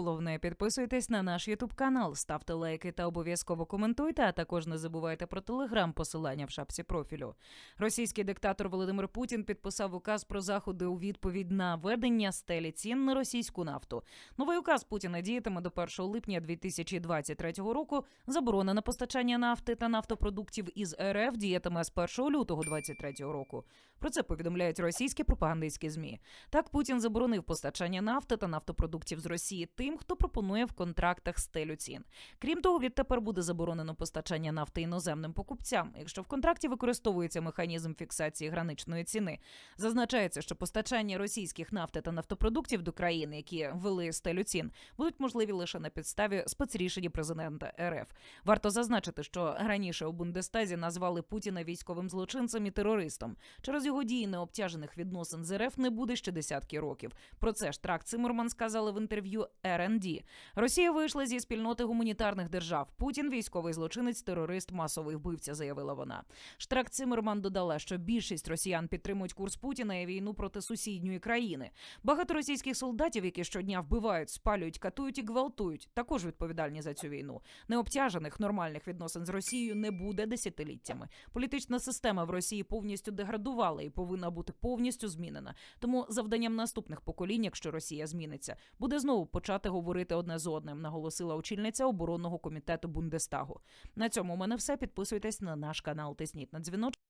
головне підписуйтесь на наш Ютуб канал, ставте лайки та обов'язково коментуйте. А також не забувайте про телеграм, посилання в шапці профілю. Російський диктатор Володимир Путін підписав указ про заходи у відповідь на ведення стелі цін на російську нафту. Новий указ Путіна діятиме до 1 липня 2023 року. Заборона на постачання нафти та нафтопродуктів із РФ діятиме з 1 лютого 2023 року. Про це повідомляють російські пропагандистські змі. Так Путін заборонив постачання нафти та нафтопродуктів з Росії тим, хто пропонує в контрактах стелю цін. Крім того, відтепер буде заборонено постачання нафти іноземним покупцям, якщо в контракті використовується механізм фіксації граничної ціни. Зазначається, що постачання російських нафти та нафтопродуктів до країн, які ввели стелю цін, будуть можливі лише на підставі спецрішення президента РФ. Варто зазначити, що раніше у Бундестазі назвали Путіна військовим злочинцем і терористом. Через його дії необтяжених відносин з РФ не буде ще десятки років. Про це ж Трак Циммерман сказали в інтерв'ю РНД. Росія вийшла зі спільноти гуманітарних держав. Путін військовий злочинець, терорист, масовий вбивця, заявила вона. Штрак Циммерман додала, що більшість росіян підтримують курс Путіна і війну проти сусідньої країни. Багато російських солдатів, які щодня вбивають, спалюють, катують і гвалтують, також відповідальні за цю війну. Необтяжених нормальних відносин з Росією не буде десятиліттями. Політична система в Росії повністю деградувала і повинна бути повністю змінена. Тому завданням наступних поколінь, якщо Росія зміниться, буде знову почати говорити одне з одним, наголосила очільниця оборонного комітету Бундестагу. На цьому у мене все. Підписуйтесь на наш канал. Тисніть на дзвіночок.